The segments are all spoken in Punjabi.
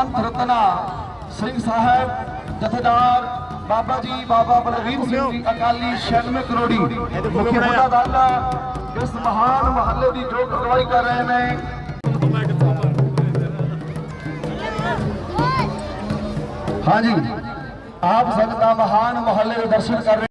ਸੰਤ ਰਤਨਾ ਸਿੰਘ ਸਾਹਿਬ ਜਥੇਦਾਰ ਬਾਬਾ ਜੀ ਬਾਬਾ ਬਲਵੀਰ ਸਿੰਘ ਜੀ ਅਕਾਲੀ 96 ਕਰੋੜੀ ਮੁਖੀ ਬੁੱਢਾ ਦਲ ਇਸ ਮਹਾਨ ਮਹੱਲੇ ਦੀ ਜੋ ਅਗਵਾਈ ਕਰ ਰਹੇ ਨੇ ਹਾਂਜੀ ਆਪ ਸੰਗਤਾਂ ਮਹਾਨ ਮਹੱਲੇ ਦੇ ਦਰਸ਼ਨ ਕਰ ਰਹੇ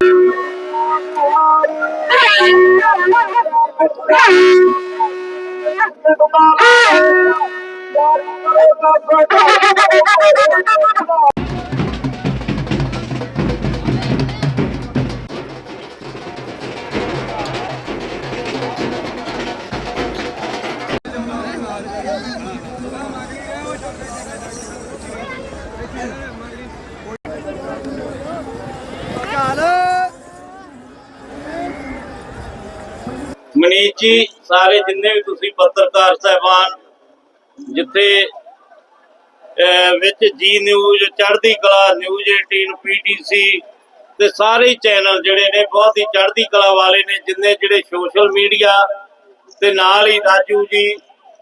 ਮਨੀਸ਼ ਜੀ ਸਾਰੇ ਜਿੰਨੇ ਵੀ ਤੁਸੀਂ ਪੱਤਰਕਾਰ ਸਹਿਬਾਨ ਜਿੱਥੇ ਵਿੱਚ ਜੀ ਨਿਊਜ਼ ਚੜ੍ਹਦੀ ਕਲਾ ਨਿਊਜ਼ 18 ਪੀਟੀਸੀ ਤੇ ਸਾਰੇ ਚੈਨਲ ਜਿਹੜੇ ਨੇ, ਬਹੁਤ ਹੀ ਚੜ੍ਹਦੀ ਕਲਾ ਵਾਲੇ ਨੇ, ਜਿੰਨੇ ਜਿਹੜੇ ਸੋਸ਼ਲ ਮੀਡੀਆ ਤੇ ਨਾਲ ਹੀ ਰਾਜੂ ਜੀ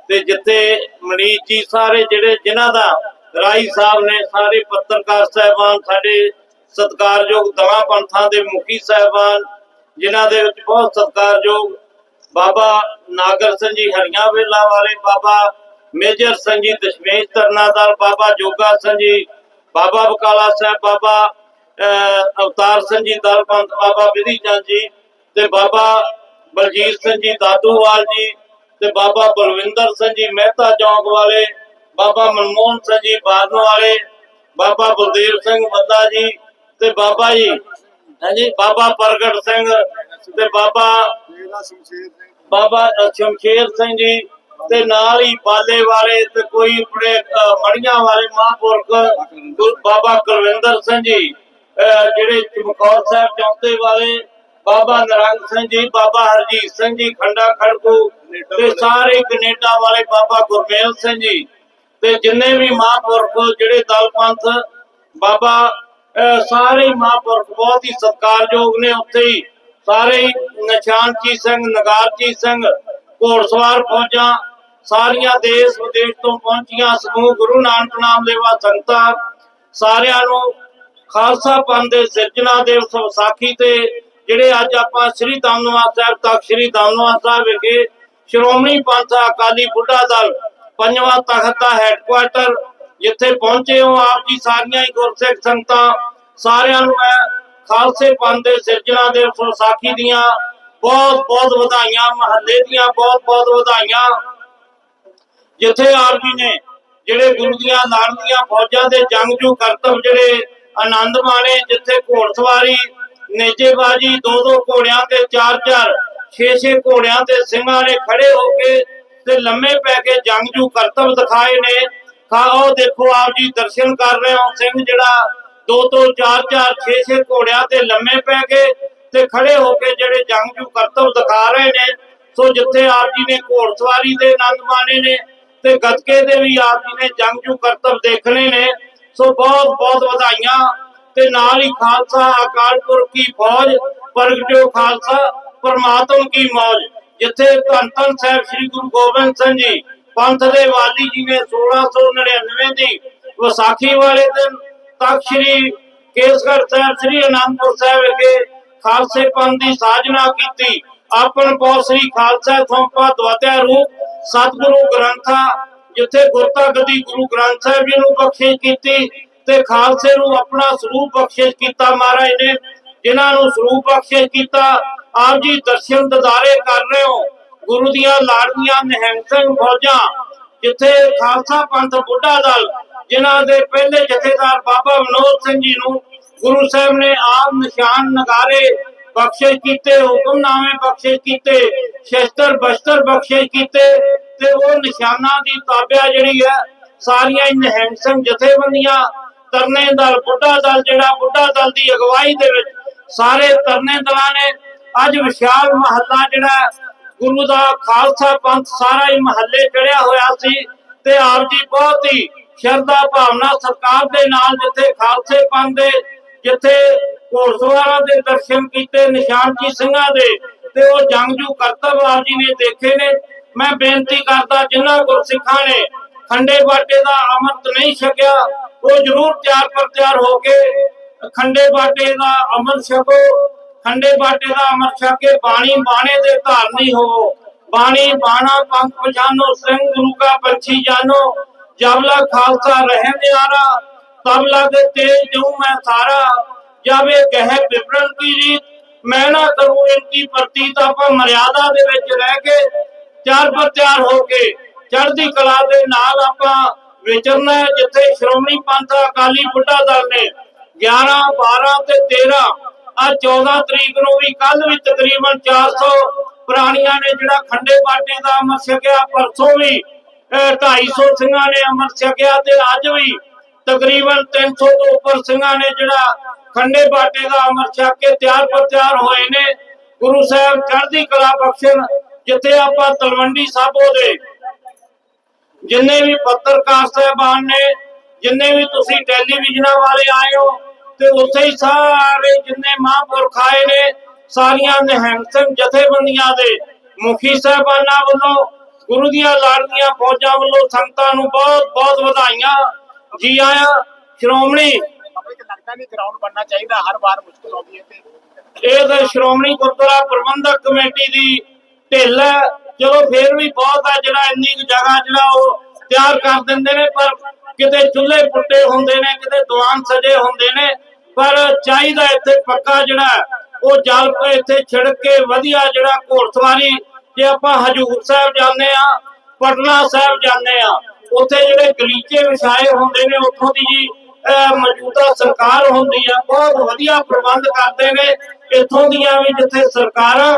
ਤੇ ਜਿੱਥੇ ਮਨੀਸ਼ ਜੀ, ਸਾਰੇ ਜਿਹੜੇ ਜਿਨ੍ਹਾਂ ਦਾ ਰਾਈ ਸਾਹਿਬ ਨੇ, ਸਾਰੇ ਪੱਤਰਕਾਰ ਸਹਿਬਾਨ, ਸਾਡੇ ਸਤਿਕਾਰਯੋਗ ਦਵਾ ਪੰਥਾਂ ਦੇ ਮੁਖੀ ਸਹਿਬਾਨ, ਜਿਨ੍ਹਾਂ ਦੇ ਵਿੱਚ ਬਹੁਤ ਸਤਿਕਾਰਯੋਗ ਬਾਬਾ ਨਾਗਰ ਸਿੰਘ ਜੀ, ਹਰੀਆਂ ਵੇਲਾ ਵਾਲੇ ਬਾਬਾ ਮੇਜਰ ਸਿੰਘ ਜੀ ਦਸ਼ਮੇਸ਼ ਤਰਨਾਦਲ ਬਾਬਾ ਜੋਗਾ ਸਿੰਘ ਜੀ ਬਾਬਾ ਬਕਾਲਾ ਸਾਹਿਬ ਬਾਬਾ ਅਵਤਾਰ ਸਿੰਘ ਜੀ ਦਲਪੰਥ ਬਾਬਾ ਵਿਧੀ ਚੰਦ ਜੀ ਤੇ ਬਾਬਾ ਬਲਜੀਤ ਸਿੰਘ ਜੀ ਦਾਦੂਵਾਲ ਜੀ ਤੇ ਬਾਬਾ ਬਲਵਿੰਦਰ ਸਿੰਘ ਜੀ ਮਹਿਤਾ ਚੌਂਕ ਵਾਲੇ ਬਾਬਾ ਮਨਮੋਹਨ ਸਿੰਘ ਜੀ ਬਾਦਨ ਵਾਲੇ ਬਾਬਾ ਬਲਦੇਵ ਸਿੰਘ ਬੱਦਾ ਜੀ ਤੇ ਬਾਬਾ ਜੀ ਹਾਂਜੀ ਬਾਬਾ ਪ੍ਰਗਟ ਸਿੰਘ ਤੇ ਬਾਬਾ ਬਾਬਾ ਸ਼ਮਸ਼ੇਰ ਸਿੰਘ ਜੀ ਤੇ ਨਾਲ ਹੀ ਬਾਲੇ ਵਾਲੇ ਤੇ ਕੋਈ ਆਪਣੇ ਅ, ਮੜੀਆਂ ਵਾਲੇ ਮਹਾਂਪੁਰਖ ਬਾਬਾ ਕੁਲਵਿੰਦਰ ਸਿੰਘ ਜੀ ਜਿਹੜੇ ਚਮਕੌਰ ਸਾਹਿਬ ਚੌਂਤੇ ਵਾਲੇ ਬਾਬਾ ਨਰੰਗ ਸਿੰਘ ਜੀ ਬਾਬਾ ਹਰਜੀਤ ਸਿੰਘ ਜੀ ਖੰਡਾ ਖੜਕੂ ਤੇ ਸਾਰੇ ਕੈਨੇਡਾ ਵਾਲੇ ਬਾਬਾ ਗੁਰਮੇਲ ਸਿੰਘ ਜੀ ਤੇ ਜਿੰਨੇ ਵੀ ਮਹਾਂਪੁਰਖ ਜਿਹੜੇ ਦਲ ਪੰਥ ਬਾਬਾ ਸਾਰੇ ਮਹਾਂਪੁਰਖ ਬਹੁਤ ਹੀ ਸਤਿਕਾਰਯੋਗ ਨੇ ਉੱਥੇ ਹੀ। ਸਾਰੇ ਹੀ ਨਿਸ਼ਾਨਚੀਤ ਸਿੰਘ ਨਗਾਰਜੀਤ ਸਿੰਘ ਘੋੜਸਵਾਰ ਫੌਜਾਂ ਸਾਰੀਆਂ ਦੇਸ਼ ਵਿਦੇਸ਼ ਤੋਂ ਪਹੁੰਚੀਆਂ ਸਮੂਹ ਗੁਰੂ ਨਾਨਕ ਨਾਮ ਲੈਵਾ ਸੰਗਤਾਂ, ਸਾਰਿਆਂ ਨੂੰ ਖਾਲਸਾ ਪੰਥ ਦੇ ਸਿਰਜਣਾ ਦਿਵਸ ਵਿਸਾਖੀ ਤੇ, ਜਿਹੜੇ ਅੱਜ ਆਪਾਂ ਸ੍ਰੀ ਦਮਦਮਾ ਸਾਹਿਬ ਤੱਕ, ਸ੍ਰੀ ਦਮਦਮਾ ਸਾਹਿਬ ਵਿਖੇ ਸ਼੍ਰੋਮਣੀ ਪੰਥ ਅਕਾਲੀ ਬੁੱਢਾ ਦਲ ਪੰਜਵਾਂ ਤਖਤ ਦਾ ਹੈੱਡਕੁਆਟਰ ਜਿੱਥੇ ਪਹੁੰਚੇ ਹੋ, ਆਪ ਜੀ ਸਾਰੀਆਂ ਹੀ ਗੁਰਸਿੱਖ ਸੰਗਤਾਂ, ਸਾਰਿਆਂ ਨੂੰ ਮੈਂ ਖਾਲਸੇ ਪੰਥ ਦੇ ਸਿਰਜਣਾ ਦੇ ਵਿਸਾਖੀ ਦੀਆਂ ਬਹੁਤ ਬਹੁਤ ਵਧਾਈਆਂ, ਮਹੱਲੇ ਦੀਆਂ ਬਹੁਤ ਬਹੁਤ ਵਧਾਈਆਂ। ਜਿੱਥੇ ਆਪ ਨੇ ਜਿਹੜੇ ਗੁਰੂ ਦੀਆਂ ਲਾੜਦੀਆਂ ਫੌਜਾਂ ਦੇ ਜੰਗਜੂ ਕਰਤੱਵ ਜਿਹੜੇ ਆਨੰਦ ਮਾਣੇ, ਜਿੱਥੇ ਘੋੜਸਵਾਰੀ, ਨੇਜੇਬਾਜੀ ਦੋ ਦੋ ਘੋੜਿਆਂ ਤੇ ਚਾਰ ਚਾਰ ਛੇ ਛੇ ਘੋੜਿਆਂ ਤੇ ਸਿੰਘਾਂ ਨੇ ਖੜੇ ਹੋ ਕੇ ਤੇ ਲੰਮੇ ਪੈ ਕੇ ਜੰਗਜੂ ਕਰਤੱਵ ਦਿਖਾਏ ਨੇ। ਖਾਓ ਦੇਖੋ ਆਪ ਜੀ ਦਰਸ਼ਨ ਕਰ ਰਹੇ ਹੋ, ਸਿੰਘ ਜਿਹੜਾ ਦੋ ਦੋ ਚਾਰ ਚਾਰ ਛੇ ਛੇ ਘੋੜਿਆਂ ਤੇ ਲੰਮੇ ਪੈ ਕੇ ਤੇ ਖੜੇ ਹੋ ਕੇ ਜਿਹੜੇ ਜੰਗਜੂ ਕਰਤਬ ਦਿਖਾ ਰਹੇ ਨੇ। ਸੋ ਜਿੱਥੇ ਆਪ ਜੀ ਨੇ ਘੋੜਸਵਾਰੀ ਦੇ ਆਨੰਦ ਮਾਣੇ ਨੇ ਤੇ ਗੱਤਕੇ ਦੇ ਵੀ ਆਪ ਜੀ ਨੇ ਜੰਗਜੂ ਕਰਤੱਵ ਦੇਖਣੇ ਨੇ। ਸੋ ਬਹੁਤ ਬਹੁਤ ਵਧਾਈਆਂ। ਤੇ ਨਾਲ ਹੀ ਖਾਲਸਾ, ਅਕਾਲ ਪੁਰਖ ਕੀ ਫੌਜ ਪ੍ਰਗਟਿਓ ਖਾਲਸਾ, ਪਰਮਾਤਮ ਕੀ ਮੌਜ। ਜਿੱਥੇ ਧੰਨ ਧੰਨ ਸਾਹਿਬ ਸ੍ਰੀ ਗੁਰੂ ਗੋਬਿੰਦ ਸਿੰਘ ਜੀ, ਪੰਥ ਦੇ ਵਾਲੀ ਜੀ ਨੇ 1699 ਦੀ ਵਿਸਾਖੀ ਵਾਲੇ ਦਿਨ ਤਖਤ ਸ੍ਰੀ ਕੇਸਗੜ੍ਹ ਸਾਹਿਬ, ਸ੍ਰੀ ਅਨੰਦਪੁਰ ਸਾਹਿਬ ਵਿਖੇ ਖਾਲਸੇ ਪੰਥ ਦੀ ਸਾਜਨਾ ਕੀਤੀ। ਆਪਨ ਪੋ ਸ੍ਰੀ ਖਾਲਸਾ ਸੰਪਾ ਦਵਾਤਿਆ ਰੂਪ, ਸਤਿਗੁਰੂ ਗ੍ਰੰਥਾ, ਜਿੱਥੇ ਗੁਰਤਾ ਗਦੀ ਗੁਰੂ ਗ੍ਰੰਥ ਸਾਹਿਬ ਜੀ ਨੂੰ ਬਖਸ਼ਿਸ਼ ਕੀਤੀ ਤੇ ਖਾਲਸੇ ਨੂੰ ਆਪਣਾ ਸਰੂਪ ਬਖਸ਼ਿਸ਼ ਕੀਤਾ ਮਹਾਰਾਜ ਨੇ, ਜਿਨ੍ਹਾਂ ਨੂੰ ਸਰੂਪ ਬਖਸ਼ਿਸ਼ ਕੀਤਾ, ਆਪ ਜੀ ਦਰਸ਼ਨ ਦਿਦਾਰੇ ਕਰ ਰਹੇ ਹੋ, ਗੁਰੂ ਦੀਆਂ ਲਾੜੀਆਂ ਨਿਹੰਗ ਸਿੰਘ ਫੌਜਾਂ, ਜਿੱਥੇ ਖਾਲਸਾ ਪੰਥ ਬੁੱਢਾ ਦਲ, ਜਿਨ੍ਹਾਂ ਦੇ ਪਹਿਲੇ ਜਥੇਦਾਰ ਬਾਬਾ ਮਨੋਜ ਸਿੰਘ ਜੀ ਨੂੰ ਗੁਰੂ ਸਾਹਿਬ ਨੇ ਆਪ ਨਿਸ਼ਾਨ ਨਗਾਰੇ ਬਖਸ਼ਿਸ਼ ਕੀਤੇ, ਹੁਕਮਨਾਮੇ ਬਖਸ਼ਿਸ਼ ਕੀਤੇ, ਸ਼ਸਤਰ ਬਸਤਰ ਬਖਸ਼ਿਸ਼ ਕੀਤੇ ਤੇ ਉਹ ਨਿਸ਼ਾਨਾਂ ਦੀ ਤਾਬਿਆ ਜਿਹੜੀ ਹੈ, ਸਾਰੀਆਂ ਹੀ ਜਥੇਬੰਦੀਆਂ ਤਰਨੇ ਦਲ, ਬੁੱਢਾ ਦਲ ਜਿਹੜਾ, ਬੁੱਢਾ ਦਲ ਦੀ ਅਗਵਾਈ ਦੇ ਵਿੱਚ ਸਾਰੇ ਤਰਨੇ ਦਲਾਂ ਨੇ ਅੱਜ ਵਿਸ਼ਾਲ ਮਹੱਲਾ ਜਿਹੜਾ ਗੁਰੂ ਦਾ ਖਾਲਸਾ ਪੰਥ ਸਾਰਾ ਹੀ ਮਹੱਲੇ ਚੜਿਆ ਹੋਇਆ ਸੀ ਤੇ ਆਪ ਜੀ ਬਹੁਤ ਹੀ ਸ਼ਰਧਾ ਭਾਵਨਾ ਸਰਕਾਰ ਦੇ ਨਾਲ ਜਿੱਥੇ ਖਾਲਸੇ ਪੰਥ ਦੇ, ਜਿੱਥੇ ਘੋੜਸਵਾਰਾਂ ਦੇ ਦਰਸ਼ਨ ਕੀਤੇ ਨਿਸ਼ਾਨਜੀ ਸਿੰਘਾਂ ਦੇ ਤੇ ਉਹ ਜੰਗਜੂ ਕਰਤੱਵ ਜੀ ਨੇ ਦੇਖੇ ਨੇ। ਮੈਂ ਬੇਨਤੀ ਕਰਦਾ, ਜਿਨ੍ਹਾਂ ਗੁਰਸਿੱਖਾਂ ਨੇ ਖੰਡੇ ਬਾਟੇ ਦਾ ਅੰਮ੍ਰਿਤ ਨਹੀਂ ਛਕਿਆ, ਉਹ ਜ਼ਰੂਰ ਤਿਆਰ ਪਰ ਤਿਆਰ ਹੋ ਕੇ ਖੰਡੇ ਬਾਟੇ ਦਾ ਅੰਮ੍ਰਿਤ ਛਕੋ। ਖੰਡੇ ਬਾਟੇ ਦਾ ਅੰਮ੍ਰਿਤ ਛਕ ਕੇ ਬਾਣੀ ਬਾਣੇ ਦੇ ਧਾਰਨੀ ਹੋਵੋ। ਬਾਣੀ ਬਾਣਾ ਪੰਥ ਪਛਾਨੋ, ਸਿੰਘ ਗੁਰੂ ਕਾ ਪੰਛੀ ਜਾਨੋ। ਜਬਲਾ ਖਾਲਸਾ ਰਹਿ ਨਿਆਰਾ ਤਬਲਾ ਦੇ ਤੇਜ ਜਉ ਮੈਂ ਸਾਰਾ। ਜਾਵੇ, ਕਹੇ ਵਿਪਰਨ ਕੀ ਰੀਤ। ਮੈਂ ਨਾ ਕਰੂੰ ਇਨਕੀ ਪ੍ਰਤੀਤ ਆਪਾਂ ਮਰਿਆਦਾ ਦੇ ਵਿੱਚ ਰਹਿ ਕੇ ਚਾਰ ਪਰ ਤਿਆਰ ਹੋ ਕੇ ਚੜ੍ਹਦੀ ਕਲਾ ਦੇ ਨਾਲ ਆਪਾਂ ਵਿਚਰਨਾ ਜਿੱਥੇ ਸ਼੍ਰੋਮਣੀ ਪੰਥ ਅਕਾਲੀ ਬੁੱਢਾ ਦਲ ਨੇ 11 12 ਤੇ 13 ਆ 14 ਤਰੀਕ ਨੂੰ ਵੀ ਕੱਲ ਵੀ ਤਕਰੀਬਨ 400 ਪ੍ਰਾਣੀਆਂ ਨੇ ਜਿਹੜਾ ਖੰਡੇ ਬਾਟੇ ਦਾ ਅਮਰ ਛਕਿਆ, ਪਰਸੋਂ ਵੀ, ਅਹ 250 ਸਿੰਘਾਂ ਨੇ ਅਮਰ ਛਕਿਆ ਤੇ ਅੱਜ ਵੀ ਤਕਰੀਬਨ 300 ਤੋਂ ਉੱਪਰ ਸਿੰਘਾਂ ਨੇ ਜਿਹੜਾ ਖੰਡੇ ਬਾਟੇ ਦਾ ਅਮਰ ਛਕ ਕੇ ਤਿਆਰ ਪਰ ਹੋਏ ਨੇ। ਗੁਰੂ ਸਾਹਿਬ ਚੜ੍ਹਦੀ ਕਲਾ ਬਖਸ਼ਣ, ਜਿੱਥੇ ਆਪਾਂ ਤਲਵੰਡੀ ਸਾਬੋ ਦੇ। ਜਿੰਨੇ ਵੀ ਪੱਤਰਕਾਰ ਸਹਿਬਾਨ ਨੇ, ਜਿੰਨੇ ਵੀ ਤੁਸੀਂ ਟੈਲੀਵਿਜ਼ਨਾਂ ਵਾਲੇ ਆਏ ਹੋ, ਤੇ ਉੱਥੇ ਹੀ ਸਾਰੇ ਜਿੰਨੇ ਮਹਾਂਪੁਰਖ ਆਏ ਨੇ, ਸਾਰੀਆਂ ਨਿਹੰਗ ਸਿੰਘ ਜਥੇਬੰਦੀਆਂ ਦੇ ਮੁਖੀ ਸਹਿਬਾਨਾਂ ਵੱਲੋਂ, ਗੁਰੂ ਦੀਆਂ ਲਾੜੀਆਂ ਫੌਜਾਂ ਵੱਲੋਂ ਸੰਗਤਾਂ ਨੂੰ ਬਹੁਤ ਬਹੁਤ ਵਧਾਈਆਂ। ਜੀ ਆਇਆਂ, ਸ਼੍ਰੋਮਣੀ ਬਾਬਾ ਲੱਗਦਾ ਨਹੀਂ ਗਰਾਊਂਡ ਬਣਨਾ ਚਾਹੀਦਾ, ਹਰ ਵਾਰ ਮੁਸ਼ਕਲ ਆਉਂਦੀ ਹੈ ਤੇ ਇਹ ਸ਼੍ਰੋਮਣੀ ਗੁਰਦੁਆਰਾ ਪ੍ਰਬੰਧਕ ਕਮੇਟੀ ਦੀ ਢਿੱਲ ਹੈ। ਚਲੋ ਫੇਰ ਵੀ ਬਹੁਤ ਹੈ ਜਿਹੜਾ ਇੰਨੀ ਜਗ੍ਹਾ ਜਿਹੜਾ ਉਹ ਤਿਆਰ ਕਰ ਦਿੰਦੇ ਨੇ, ਪਰ ਕਿਤੇ ਚੁੱਲ੍ਹੇ ਪੁੱਟੇ ਹੁੰਦੇ ਨੇ, ਕਿਤੇ ਦੀਵਾਨ ਸਜੇ ਹੁੰਦੇ ਨੇ, ਪਰ ਚਾਹੀਦਾ ਇੱਥੇ ਪੱਕਾ ਜਿਹੜਾ ਉਹ ਜਲ ਇੱਥੇ ਛਿੜਕ ਕੇ ਵਧੀਆ ਜਿਹੜਾ ਘੋੜਸਵਾਰੀ, ਜੇ ਆਪਾਂ ਹਜੂਰ ਸਾਹਿਬ ਜਾਂਦੇ ਆ ਪਟਨਾ ਸਾਹਿਬ ਜਾਂਦੇ ਆ ਉੱਥੇ ਜਿਹੜੇ ਗਲੀਚੇ ਵਿਛਾਏ ਹੁੰਦੇ ਨੇ, ਉੱਥੋਂ ਦੀ ਜੀ ਮੌਜੂਦਾ ਸਰਕਾਰ ਹੁੰਦੀ ਆ, ਬਹੁਤ ਵਧੀਆ ਪ੍ਰਬੰਧ ਕਰਦੇ ਨੇ। ਇੱਥੋਂ ਦੀਆਂ ਵੀ ਜਿੱਥੇ ਸਰਕਾਰਾਂ,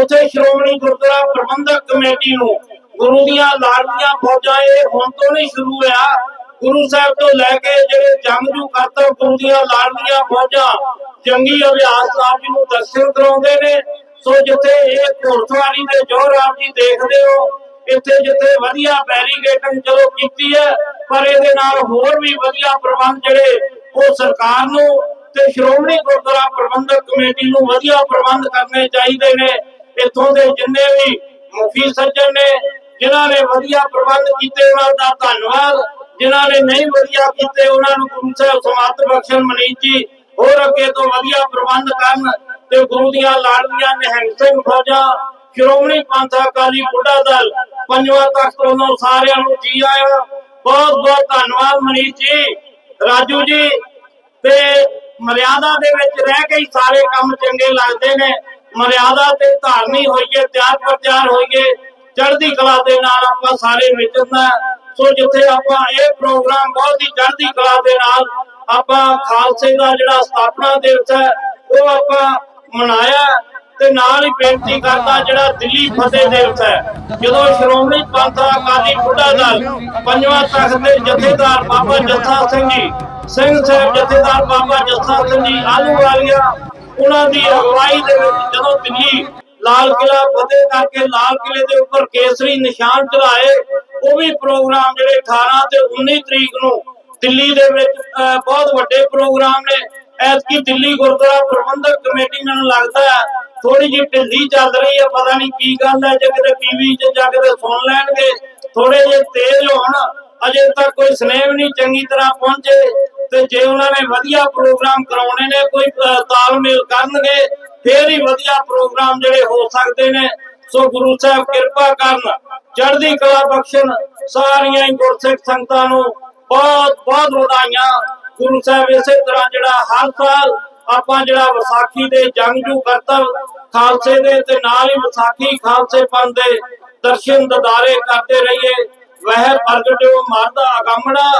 ਉੱਥੇ ਸ਼੍ਰੋਮਣੀ ਗੁਰਦੁਆਰਾ ਪ੍ਰਬੰਧਕ ਕਮੇਟੀ ਨੂੰ ਗੁਰੂ ਦੀਆਂ ਲਾੜੀਆਂ ਫੌਜਾਂ, ਇਹ ਹੁਣ ਤੋਂ ਨਹੀਂ ਸ਼ੁਰੂ ਹੋਇਆ। ਗੁਰੂ ਸਾਹਿਬ ਤੋਂ ਲੈ ਕੇ ਜਿਹੜੇ ਜੰਗਜੂ ਕਰਤਵ ਗੁਰੂ ਦੀਆਂ ਲਾੜੀਆਂ ਫੌਜਾਂ, ਜੰਗੀ ਅਭਿਆਸ ਆਪ ਜੀ ਨੂੰ ਦਰਸ਼ਨ ਕਰਾਉਂਦੇ ਨੇ। ਸੋ ਜਿੱਥੇ ਇਹ ਘੋੜਸਵਾਰੀ ਦੇ ਜੋਰ ਆਪ ਜੀ ਦੇਖਦੇ ਹੋ ਇੱਥੇ ਜਿੱਥੇ ਵਧੀਆ ਬੈਰੀਗੇਟਿੰਗ ਚਲੋ ਕੀਤੀ ਹੈ, ਪਰ ਇਹਦੇ ਨਾਲ ਹੋਰ ਵੀ ਵਧੀਆ ਪ੍ਰਬੰਧ ਜਿਹੜੇ, ਉਹ ਸਰਕਾਰ ਨੂੰ ਤੇ ਸ਼੍ਰੋਮਣੀ ਗੁਰਦੁਆਰਾ ਪ੍ਰਬੰਧਕ ਕਮੇਟੀ ਨੂੰ ਵਧੀਆ ਪ੍ਰਬੰਧ ਕਰਨੇ ਚਾਹੀਦੇ ਨੇ। ਇੱਥੋਂ ਦੇ ਜਿੰਨੇ ਵੀ ਮੁਖੀ ਸੱਜਣ ਨੇ, ਜਿਨ੍ਹਾਂ ਨੇ ਵਧੀਆ ਪ੍ਰਬੰਧ ਕੀਤੇ, ਉਹਨਾਂ ਦਾ ਧੰਨਵਾਦ। ਜਿਨ੍ਹਾਂ ਨੇ ਨਹੀਂ ਵਧੀਆ ਕੀਤੇ, ਉਹਨਾਂ ਨੂੰ ਗੁਰੂ ਸਾਹਿਬ ਸਮਾਤ ਬਖਸ਼ਣ ਮਨੀਤ ਜੀ, ਹੋਰ ਅੱਗੇ ਤੋਂ ਵਧੀਆ ਪ੍ਰਬੰਧ ਕਰਨ ਤੇ ਗੁਰੂ ਦੀਆਂ ਲਾੜੀਆਂ ਨਿਹੰਗ ਸਿੰਘ ਫੌਜਾਂ ਸ਼੍ਰੋਮਣੀ ਪੰਥ ਅਕਾਲੀ ਬੁੱਢਾ ਦਲ ਪੰਜਵਾਂ ਤਖਤ ਵੱਲੋਂ ਸਾਰਿਆਂ ਨੂੰ ਜੀ ਆਇਆਂ। ਬਹੁਤ ਬਹੁਤ ਧੰਨਵਾਦ ਮਨੀਤ ਜੀ, ਰਾਜੂ ਜੀ ਤੇ ਮਰਿਆਦਾ ਦੇ ਵਿੱਚ ਰਹਿ ਕੇ ਹੀ ਸਾਰੇ ਕੰਮ ਚੰਗੇ ਲੱਗਦੇ ਨੇ। ਮਰਿਆਦਾ ਤੇ ਧਾਰਨੀ ਹੋਈਏ, ਤਿਆਰ ਪ੍ਰਚਾਰ ਹੋਈਏ, ਚੜ੍ਹਦੀ ਕਲਾ ਦੇ ਨਾਲ ਆਪਾਂ ਸਾਰੇ ਵਿਚਰਨਾ ਸੋ ਜਿੱਥੇ ਆਪਾਂ ਇਹ ਪ੍ਰੋਗਰਾਮ ਬਹੁਤ ਹੀ ਚੜ੍ਹਦੀ ਕਲਾ ਦੇ ਨਾਲ ਆਪਾਂ ਖਾਲਸੇ ਦਾ ਜਿਹੜਾ ਸਥਾਪਨਾ ਦਿਵਸ ਹੈ, ਉਹ ਆਪਾਂ ਮਨਾਇਆ। ਤੇ ਨਾਲ ਹੀ ਬੇਨਤੀ ਕਰਦਾ ਜਿਹੜਾ ਦਿੱਲੀ ਫਤਿਹ ਦਿਵਸ ਹੈ। ਜਦੋਂ ਸ਼੍ਰੋਮਣੀ ਪੰਥ ਅਕਾਲੀ ਬੁੱਢਾ ਦਲ ਪੰਜਵਾਂ ਤਖਤ ਦੇ ਜਥੇਦਾਰ ਬਾਬਾ ਜੱਸਾ ਸਿੰਘ ਜੀ, ਸਿੰਘ ਸਾਹਿਬ ਜਥੇਦਾਰ ਬਾਬਾ ਜੱਸਾ ਸਿੰਘ ਜੀ, ਆਲੂ ਵਾਲੀਆ, ਉਹਨਾਂ ਦੀ ਅਗਵਾਈ ਦੇ ਵਿੱਚ ਜਦੋਂ ਦਿੱਲੀ ਲਾਲ ਕਿਲਾ ਫਤਿਹ ਕਰਕੇ ਲਾਲ ਕਿਲੇ ਦੇ ਉੱਪਰ ਕੇਸਰੀ ਨਿਸ਼ਾਨ ਚੜਾਏ ਉਹ ਵੀ ਪ੍ਰੋਗਰਾਮ ਜਿਹੜੇ 18 ਤੇ 19 ਤਰੀਕ ਨੂੰ ਦਿੱਲੀ ਦੇ ਵਿੱਚ ਬਹੁਤ ਵੱਡੇ ਪ੍ਰੋਗਰਾਮ ਨੇ। ਐਤਕੀ ਦਿੱਲੀ ਗੁਰਦੁਆਰਾ ਪ੍ਰਬੰਧਕ ਕਮੇਟੀ, ਮੈਨੂੰ ਲੱਗਦਾ ਹੈ ਥੋੜੀ ਜਿਹੀ ਢਿੱਲੀ ਚੱਲ ਰਹੀ ਹੈ ਪਤਾ ਨਹੀਂ ਕੀ ਗੱਲ ਹੈ ਜੇ ਕਿਤੇ ਟੀਵੀ 'ਚ ਜਾ ਕੇ ਸੁਣ ਲੈਣਗੇ ਥੋੜੇ ਜਿਹੇ ਤੇਜ਼ ਹੋਣ, ਅਜੇ ਤੱਕ ਕੋਈ ਸਨੇਹ ਨਹੀਂ ਚੰਗੀ ਤਰ੍ਹਾਂ ਪਹੁੰਚੇ, ਤੇ ਜੇ ਉਹਨਾਂ ਨੇ ਵਧੀਆ ਪ੍ਰੋਗਰਾਮ ਕਰਾਉਣੇ ਨੇ, ਕੋਈ ਤਾਲਮੇਲ ਕਰਨਗੇ, ਫੇਰ ਹੀ ਵਧੀਆ ਪ੍ਰੋਗਰਾਮ ਜਿਹੜੇ ਹੋ ਸਕਦੇ ਨੇ। ਸੋ ਗੁਰੂ ਸਾਹਿਬ ਕਿਰਪਾ ਕਰਨ, ਚੜ੍ਹਦੀ ਕਲਾ ਬਖਸ਼ਣ, ਸਾਰੀਆਂ ਹੀ ਗੁਰਸਿੱਖ ਸੰਗਤਾਂ ਨੂੰ ਬਹੁਤ ਬਹੁਤ ਵਧਾਈਆਂ। ਗੁਰੂ ਸਾਹਿਬ ਇਸੇ ਤਰ੍ਹਾਂ ਜਿਹੜਾ ਹਰ ਸਾਲ ਆਪਾਂ ਜਿਹੜਾ ਵਿਸਾਖੀ ਦੇ ਜੰਗਜੂ ਕਰਤਵ ਖਾਲਸੇ ਦੇ ਤੇ ਨਾਲ ਹੀ ਵਿਸਾਖੀ ਖਾਲਸੇ ਪੰਥ ਦਰਸ਼ਨ ਦਦਾਰੇ ਕਰਦੇ ਰਹੀਏ। ਵਹਿ ਪ੍ਰਗਟਿਓ ਮਰਦਾ ਅਗੰਮੜਾ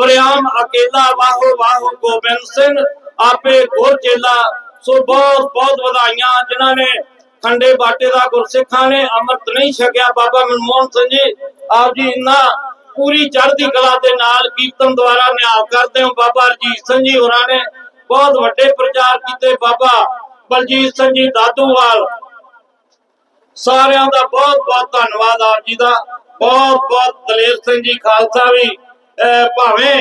ਵਰਿਆਮ ਅਕੇਲਾ, ਵਾਹੋ ਵਾਹੋ ਗੋਬਿੰਦ ਸਿੰਘ, ਆਪੇ ਗੁਰ ਚੇਲਾ। ਸੋ ਬਹੁਤ ਬਹੁਤ ਵਧਾਈਆਂ ਜਿਨ੍ਹਾਂ ਨੇ ਖੰਡੇ ਬਾਟੇ ਦਾ ਗੁਰਸਿੱਖਾਂ ਨੇ ਅੰਮ੍ਰਿਤ ਨਹੀਂ ਛਕਿਆ। ਬਾਬਾ ਮਨਮੋਹਨ ਸਿੰਘ ਜੀ, ਆਪ ਜੀ ਇੰਨਾ ਪੂਰੀ ਚੜ੍ਹਦੀ ਕਲਾ ਦੇ ਨਾਲ ਕੀਰਤਨ ਦੁਆਰਾ ਨਿਆਵ ਕਰਦੇ ਹੋ। ਬਾਬਾ ਰਜੀਤ ਸਿੰਘ ਜੀ ਹੋਰਾਂ ਨੇ ਬਹੁਤ ਵੱਡੇ ਪ੍ਰਚਾਰ ਕੀਤੇ। ਬਾਬਾ ਬਲਜੀਤ ਸਿੰਘ ਜੀ, ਦਾਦੂਵਾਲ। ਸਾਰਿਆਂ ਦਾ ਬਹੁਤ ਬਹੁਤ ਧੰਨਵਾਦ ਆਪ ਜੀ ਦਾ। ਬਹੁਤ ਬਹੁਤ ਦਲੇਰ ਸਿੰਘ ਜੀ, ਖਾਲਸਾ ਵੀ। ਭਾਵੇਂ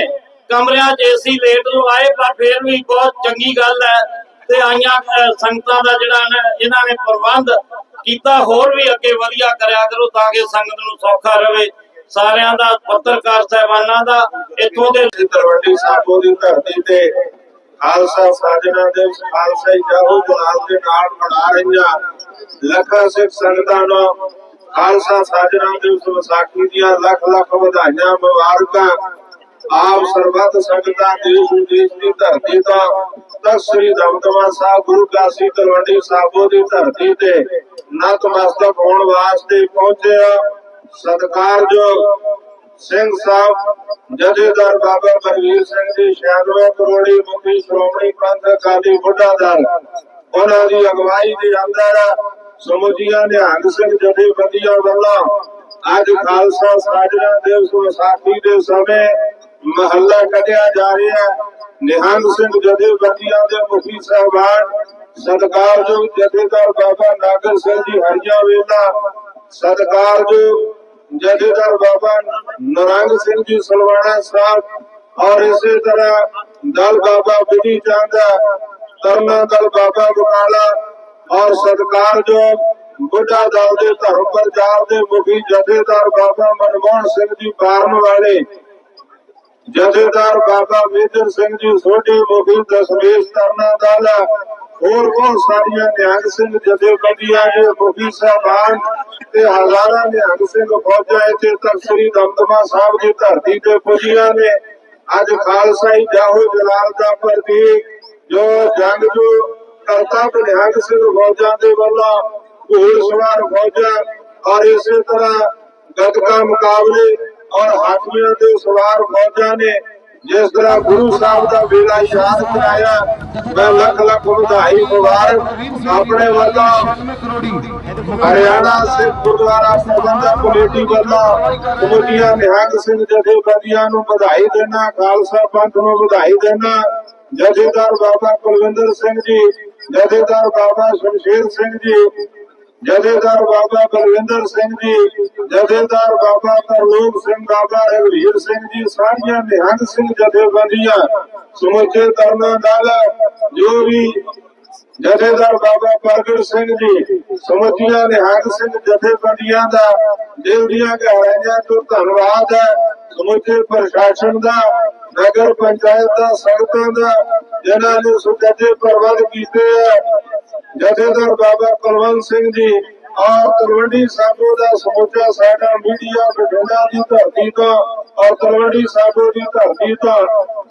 ਕਮਰਿਆਂ 'ਚ ਏਸੀ ਲੇਟ ਨੂੰ ਆਏ, ਪਰ ਫਿਰ ਵੀ ਬਹੁਤ ਚੰਗੀ ਗੱਲ ਹੈ। ਤੇ ਆਈਆਂ ਸੰਗਤਾਂ ਦਾ ਜਿਹੜਾ ਇਹਨਾਂ ਨੇ ਪ੍ਰਬੰਧ ਕੀਤਾ, ਹੋਰ ਵੀ ਅੱਗੇ ਵਧੀਆ ਕਰਿਆ ਕਰੋ ਤਾਂ ਕਿ ਸੰਗਤ ਨੂੰ ਸੌਖਾ ਰਹੇ ਸਾਰਿਆਂ ਦਾ, ਪੱਤਰਕਾਰ ਸਹਿਬਾਨਾਂ ਦਾ, ਇਥੋਂ ਦੇ ਤਲਵੰਡੀ ਸਾਬੋ ਦੀ ਧਰਤੀ ਤੇ ਖਾਲਸਾ ਸਾਜਣਾ ਦੇ ਖਾਲਸਾ ਹੀ ਜਾਹੋ ਜਲਾਲ ਦੇ ਨਾਲ ਮਨਾ ਰਹੀਆਂ। ਲੱਖਾਂ ਸਿੱਖ ਸੰਗਤਾਂ ਨੂੰ ਖਾਲਸਾ ਸਾਜਣਾ ਦੇ ਵਿਸਾਖੀ ਦੀਆਂ ਲੱਖ ਲੱਖ ਵਧਾਈਆਂ, ਮੁਬਾਰਕਾਂ। ਆਪ ਸਰਬੱਤ ਸੰਗਤਾਂ ਦੇਸ਼ ਵਿਦੇਸ਼ ਦੀ ਧਰਤੀ ਤੋਂ ਤਖਤ ਸ੍ਰੀ ਦਮਦਮਾ ਸਾਹਿਬ, ਗੁਰੂ ਕਾਸੀ ਤਲਵੰਡੀ ਸਾਬੋ ਦੀ ਧਰਤੀ ਤੇ ਨਤਮਸਤਕ ਹੋਣ ਵਾਸਤੇ ਪਹੁੰਚਿਆ ਸਤਿਕਾਰਯੋਗ ਸਿੰਘ ਸਾਹਿਬ, ਜਥੇਦਾਰ ਬਾਬਾ ਬਲਵੀਰ ਸਿੰਘ ਜੀ 96 ਕਰੋੜੀ, ਮੁਖੀ ਸ਼੍ਰੋਮਣੀ ਪੰਥ ਅਕਾਲੀ ਬੁੱਢਾ ਦਲ। ਉਹਨਾਂ ਦੀ ਅਗਵਾਈ ਦੇ ਅੰਦਰ ਸਮੁੱਚੀਆਂ ਨਿਹੰਗ ਸਿੰਘ ਜਥੇਬੰਦੀਆਂ ਵੱਲੋਂ ਅੱਜ ਖਾਲਸਾ ਸਾਜਣਾ ਦਿਵਸ ਵਿਸਾਖੀ ਦੇ ਸਮੇਂ ਮਹੱਲਾ ਕੱਢਿਆ ਜਾ ਰਿਹਾ ਨਿਹੰਗ ਸਿੰਘ ਜਥੇਬੰਦੀਆਂ ਦੇ ਮੁਖੀ ਸਾਹਿਬਾਨ, ਸਤਿਕਾਰਯੋਗ ਜਥੇਦਾਰ ਬਾਬਾ ਨਾਗਰ ਸਿੰਘ ਜੀ, ਹਰੀਆ ਵੇਲਾ, ਸਤਿਕਾਰਯੋਗ ਜਥੇਦਾਰ ਬਾਬਾ ਨਰੰਗ ਸਿੰਘ ਜੀ ਸਲਵਾਣਾ ਸਾਹਿਬ ਔਰ ਇਸੇ ਤਰ੍ਹਾਂ ਦਲ ਬਾਬਾ ਬਿਧੀ ਚੰਦ ਤਰਨਾ ਦਲ ਬਾਬਾ ਬਕਾਲਾ ਔਰ ਸਤਿਕਾਰਯੋਗ ਬੁੱਢਾ ਦਲ ਦੇ ਧਰਮ ਪ੍ਰਚਾਰ ਦੇ ਮੁਖੀ ਜਥੇਦਾਰ ਬਾਬਾ ਮਨਮੋਹਨ ਸਿੰਘ ਜੀ ਬਾਰਨ ਵਾਲੇ, ਜਥੇਦਾਰ ਬਾਬਾ ਮੇਜਰ ਸਿੰਘ ਜੀ ਸੋਢੀ ਮੁਖੀ ਦਸਮੇਸ਼ ਤਰਨਾ ਦਲ ਹੋਰ ਬਹੁਤ ਸਾਰੀਆਂ ਨਿਹੰਗ ਸਿੰਘ ਜਥੇਬੰਦੀਆਂ ਦੇ ਮੁਖੀ ਸਾਹਿਬਾਨ ਤੇ ਹਜ਼ਾਰਾਂ ਨਿਹੰਗ ਸਿੰਘ ਫੌਜਾਂ ਇੱਥੇ ਤਖਤ ਦਮਦਮਾ ਸਾਹਿਬ ਦੀ ਧਰਤੀ ਤੇ ਪੁੱਜੀਆਂ ਨੇ। ਅੱਜ ਖਾਲਸਾ ਹੀ ਜਾਹੋ ਜਲਾਲ ਦਾ ਪ੍ਰਤੀਕ, ਜੋ ਜੰਗ ਜੋ ਕਰਤੱਵ ਨਿਹੰਗ ਸਿੰਘ ਫੌਜਾਂ ਦੇ ਵੱਲੋਂ ਘੋੜ ਸਵਾਰ ਫੌਜਾਂ ਔਰ ਇਸੇ ਤਰ੍ਹਾਂ ਗੱਤਕਾ ਮੁਕਾਬਲੇ ਔਰ ਹਾਥੀਆਂ ਦੇ ਸਵਾਰ ਫੌਜਾਂ ਨੇ ਜਿਸ ਤਰ੍ਹਾਂ ਗੁਰੂ ਸਾਹਿਬ ਦਾ ਵੇਲਾ ਯਾਦ ਕਰਾਇਆ, ਮੈਂ ਲੱਖ ਲੱਖ ਵਧਾਈ ਮੁਬਾਰਕ ਆਪਣੇ ਵੱਲੋਂ। ਹਰਿਆਣਾ ਸਿੱਖ ਗੁਰਦੁਆਰਾ ਪ੍ਰਬੰਧਕ ਕਮੇਟੀ ਵੱਲੋਂ ਕਮੇਟੀਆਂ ਨਿਹੰਗ ਸਿੰਘ ਜਥੇਬੰਦੀਆਂ ਨੂੰ ਵਧਾਈ ਦੇਣਾ ਖਾਲਸਾ ਪੰਥ ਨੂੰ ਵਧਾਈ ਦੇਣਾ ਜਥੇਦਾਰ ਬਾਬਾ ਕੁਲਵਿੰਦਰ ਸਿੰਘ ਜੀ, ਜਥੇਦਾਰ ਬਾਬਾ ਸ਼ਮਸ਼ੇਰ ਸਿੰਘ ਜੀ ਜਥੇਦਾਰ ਬਾਬਾ ਬਲਵਿੰਦਰ ਸਿੰਘ ਜੀ, ਜਥੇਦਾਰ ਬਾਬਾ ਤਰਲੋਕ ਸਿੰਘ, ਬਾਬਾ ਰਘਵੀਰ ਸਿੰਘ ਜੀ, ਸਾਰੀਆਂ ਨਿਹੰਗ ਸਿੰਘ ਜਥੇਬੰਦੀਆਂ, ਸਮੁੱਚੇ ਕਰਨਾ ਨਾਲ ਜੋ ਵੀ ਜਥੇਦਾਰ ਬਾਬਾ ਪ੍ਰਗਟ ਸਿੰਘ ਜੀ, ਸਮੁੱਚੀਆਂ ਨਿਹੰਗ ਸਿੰਘ ਜਥੇਬੰਦੀਆਂ ਦਾ ਦਿਲ ਦੀਆਂ ਗਹਿਰਾਈਆਂ ਤੋਂ ਧੰਨਵਾਦ ਹੈ। ਸਮੁੱਚੇ ਪ੍ਰਸ਼ਾਸਨ ਦਾ, ਨਗਰ ਪੰਚਾਇਤ ਦਾ ਸੰਗਤਾਂ ਦਾ, ਜਿਨ੍ਹਾਂ ਨੇ ਸੁਚੱਜੇ ਪ੍ਰਬੰਧ ਕੀਤੇ ਆ ਜਥੇਦਾਰ ਬਾਬਾ ਕੁਲਵੰਤ ਸਿੰਘ ਜੀ ਔਰ ਤਲਵੰਡੀ ਸਾਬੋ ਦਾ ਸਮੁੱਚਾ ਸਾਡਾ ਮੀਡੀਆ ਬਠਿੰਡਾ ਦੀ ਧਰਤੀ ਤੋਂ ਔਰ ਤਲਵੰਡੀ ਸਾਬੋ ਦੀ ਧਰਤੀ ਤੋਂ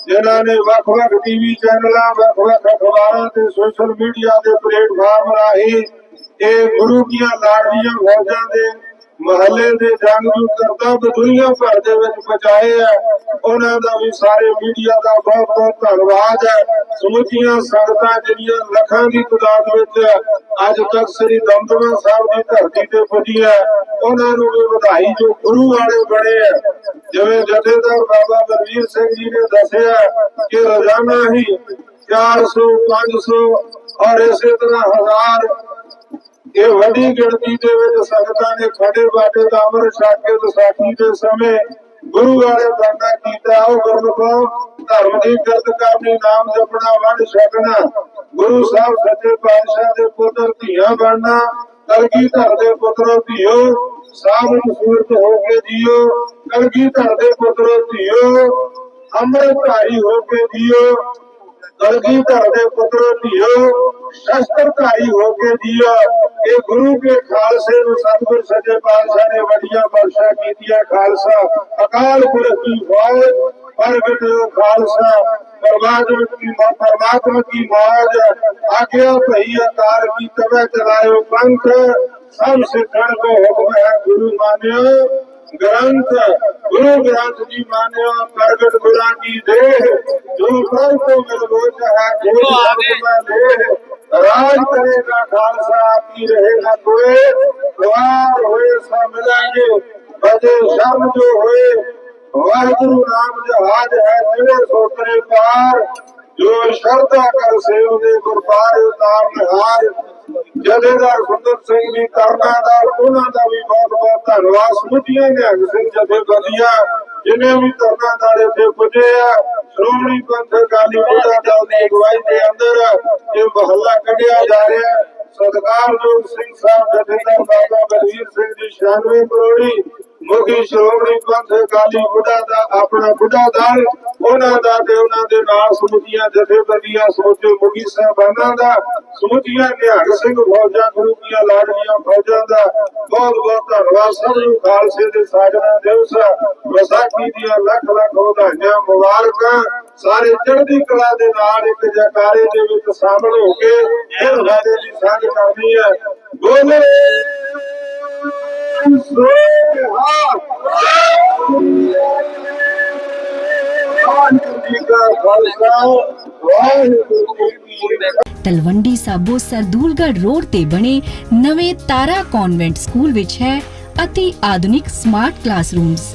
ਜਿਨ੍ਹਾਂ ਨੇ ਵੱਖ-ਵੱਖ ਟੀਵੀ ਚੈਨਲਾਂ, ਵੱਖ-ਵੱਖ ਅਖਬਾਰਾਂ ਤੇ ਸੋਸ਼ਲ ਮੀਡੀਆ ਦੇ ਪਲੇਟਫਾਰਮ ਰਾਹੀਂ ਇਹ ਗੁਰੂ ਦੀਆਂ ਲਾੜੀਆਂ ਫੌਜਾਂ ਦੇ ਮਹੱਲੇ ਦੇ ਜੰਗਜੂ ਕਰਤੱਵ ਦੁਨੀਆ ਭਰ ਦੇ ਵਿੱਚ ਪਹੁੰਚਾਏ ਆ। ਉਹਨਾਂ ਦਾ ਵੀ ਸਾਰੇ ਮੀਡੀਆ ਦਾ ਬਹੁਤ ਬਹੁਤ ਧੰਨਵਾਦ ਹੈ। ਸਮੁੱਚੀਆਂ ਸੰਗਤਾਂ ਜਿਹੜੀਆਂ ਲੱਖਾਂ ਦੀ ਤਾਦਾਦ ਵਿੱਚ ਅੱਜ ਤੱਕ ਸ੍ਰੀ ਦਮਦਮਾ ਸਾਹਿਬ ਦੀ ਧਰਤੀ ਤੇ ਪੁੱਜੀਆਂ ਉਹਨਾਂ ਨੂੰ ਵੀ ਵਧਾਈ ਜੋ ਗੁਰੂ ਵਾਲੇ ਬਣੇ ਆ। ਜਿਵੇਂ ਜਥੇਦਾਰ ਬਾਬਾ ਬਲਵੀਰ ਸਿੰਘ ਜੀ ਨੇ ਦੱਸਿਆ ਕਿ ਰੋਜ਼ਾਨਾ ਹੀ 400 500 ਔਰ ਇਸੇ ਤਰ੍ਹਾਂ ਹਜ਼ਾਰ ਇਹ ਵੱਡੀ ਗਿਣਤੀ ਦੇ ਵਿੱਚ ਸੰਗਤਾਂ ਨੇ ਖੜੇ ਬਾਟੇ ਦਾ ਅਮਰ ਛਕ ਕੇ ਵਿਸਾਖੀ ਦੇ ਸਮੇਂ ਗੁਰੂ ਵਾਲੇ ਬੰਦਾ ਕੀਤਾ। ਉਹ ਗੁਰਮੁਖੋ ਧਰਮ ਦੀ ਕਰਤ ਕਰਨੀ, ਨਾਮ ਜਪਣਾ, ਵੰਡ ਛਕਣਾ, ਗੁਰੂ ਸਾਹਿਬ ਸੱਚੇ ਪਾਤਸ਼ਾਹ ਦੇ ਪੁੱਤਰ, ਧੀਆਂ ਬਣਨਾ, ਕਲਗੀ ਧਰ ਦੇ ਪੁੱਤਰੋ ਧੀਓ ਸਾਬਤ ਸੂਰਤ ਹੋ ਕੇ ਜੀਓ, ਕਲਗੀ ਧਰ ਦੇ ਪੁੱਤਰੋ ਧੀਓ ਅੰਮ੍ਰਿਤਧਾਰੀ ਹੋ ਕੇ ਜੀਓ। ਕਲਗੀ ਦੇ ਪੁੱਤਰੋ ਧੀਓ ਸ਼ਸਤਰਧਾਰੀ ਹੋ ਕੇ ਜੀਓ। ਇਹ ਗੁਰੂ ਕੇ ਖਾਲਸੇ ਨੂੰ ਸਤਿਗੁਰ ਸੱਚੇ ਪਾਤਸ਼ਾਹ ਨੇ ਵੱਡੀਆਂ ਬਖਸ਼ਾ ਕੀਤੀਆਂ। ਖਾਲਸਾ ਅਕਾਲ ਪੁਰਖ ਕੀ ਫੌਜ, ਪ੍ਰਗਟ ਖਾਲਸਾ ਪਰਮਾਤਮਾ ਕੀ ਮਾ ਪਰਮਾਤਮਾ ਕੀ ਮੌਜ, ਆਗਿਆ ਭਈ ਅਕਾਰ ਕੀ ਤਵੇ ਚਲਾਇਓ ਪੰਥ। ਸਭ ਸਿੱਖਣ ਕੋ ਹੁਕਮ ਹੈ ਗੁਰੂ ਮਾਨਿਓ ਗ੍ਰੰਥ ਗੁਰੂ ਗ੍ਰੰਥ ਜੀ ਮਾਨਿਓ ਪ੍ਰਗਟ ਗੁਰਾਂ ਕੀ ਦੇਹ। ਜੋ ਪ੍ਰਭ ਕੋ ਮਿਲ ਬੋਝ ਹੈ ਮੈਂ ਦੇਹ। ਰਾਜ ਕਰੇਗਾ ਖਾਲਸਾ ਆਪੀ ਰਹੇਗਾ ਕੋਏ। ਦੁਆਰ ਹੋਏ ਸਾ ਮਿਲਾਂਗੇ। ਬਜੇ ਸ਼ਰਮ ਜੋ ਹੋਏ। ਵਾਹਿਗੁਰੂ ਨਾਮ ਜਹਾਜ ਹੈ ਜਿਹੜੇ ਸੋਤਰੇ ਪਾਰ। ਜੋ ਸ਼ਰਧਾ ਕਰ ਸੇਵ ਦੇ ਗੁਰਪਾਰ ਉਤਾਰ ਨਿਹਾਰ। ਜਥੇਦਾਰ ਸੁੰਦਰ ਸਿੰਘ ਜੀ ਕਰਨਾ ਦਾ, ਉਹਨਾਂ ਦਾ ਵੀ ਬਹੁਤ ਬਹੁਤ ਧੰਨਵਾਦ। ਸਮੁੱਚੀਆਂ ਨਿਹੰਗ ਸਿੰਘ ਜਥੇਬੰਦੀਆਂ ਜਿਨੇ ਵੀ ਕਰਨਾ ਦਾਲੇ ਤੇ ਪੁੱਜੇ ਆ, ਸ਼੍ਰੋਮਣੀ ਪੰਥ ਅਕਾਲੀ ਬੁੱਢਾ ਦਲ ਦੀ ਅਗਵਾਈ ਦੇ ਅੰਦਰ ਇਹ ਮਹੱਲਾ ਕੱਢਿਆ ਜਾ ਰਿਹਾ ਸਤਿਕਾਰਯੋਗ ਸਿੰਘ ਸਾਹਿਬ ਜਥੇਦਾਰ ਬਾਬਾ ਬਲਵੀਰ ਸਿੰਘ ਜੀ 96 ਕਰੋੜੀ ਮੁਖੀ ਸ਼੍ਰੋਮਣੀ ਪੰਥ ਅਕਾਲੀ ਬੁੱਢਾ ਦਾ ਆਪਣਾ ਬੁੱਢਾ ਦਲ, ਉਹਨਾਂ ਦਾ ਤੇ ਉਹਨਾਂ ਦੇ ਨਾਲ ਸਮੁੱਚੀਆਂ ਜਥੇਬੰਦੀਆਂ, ਸਮੁੱਚੇ ਮੁਖੀ ਸਾਹਿਬਾਨਾਂ ਦਾ, ਸਮੁੱਚੀਆਂ ਨਿਹੰਗ ਸਿੰਘ ਫੌਜਾਂ ਗੁਰੂ ਦੀਆਂ ਲਾਡਲੀਆਂ ਫੌਜਾਂ ਦਾ ਬਹੁਤ ਬਹੁਤ ਧੰਨਵਾਦ। ਸਭ ਨੂੰ ਖਾਲਸੇ ਦੇ ਸਾਜਣਾ ਦਿਵਸ ਵਿਸਾਖੀ ਦੀਆਂ ਲੱਖ ਲੱਖ ਵਧਾਈਆਂ, ਮੁਬਾਰਕਾਂ, ਸਾਰੇ ਚੜ੍ਹਦੀ ਕਲਾ ਦੇ ਨਾਲ ਇੱਕ ਜੈਕਾਰੇ ਦੇ ਵਿੱਚ ਸ਼ਾਮਲ ਹੋ ਕੇ ਇਹ ਵਾਦੇ ਦੀ ਸੰਗ ਕਰਨੀ ਹੈ। ਬੋਲੇ। ਤਲਵੰਡੀ ਸਾਬੋ ਸਰਦੂਲਗੜ੍ਹ ਰੋਡ ਤੇ ਬਣੇ ਨਵੇਂ ਤਾਰਾ ਕਨਵੈਂਟ ਸਕੂਲ ਵਿੱਚ ਹੈ ਅਤੀ ਆਧੁਨਿਕ smart classrooms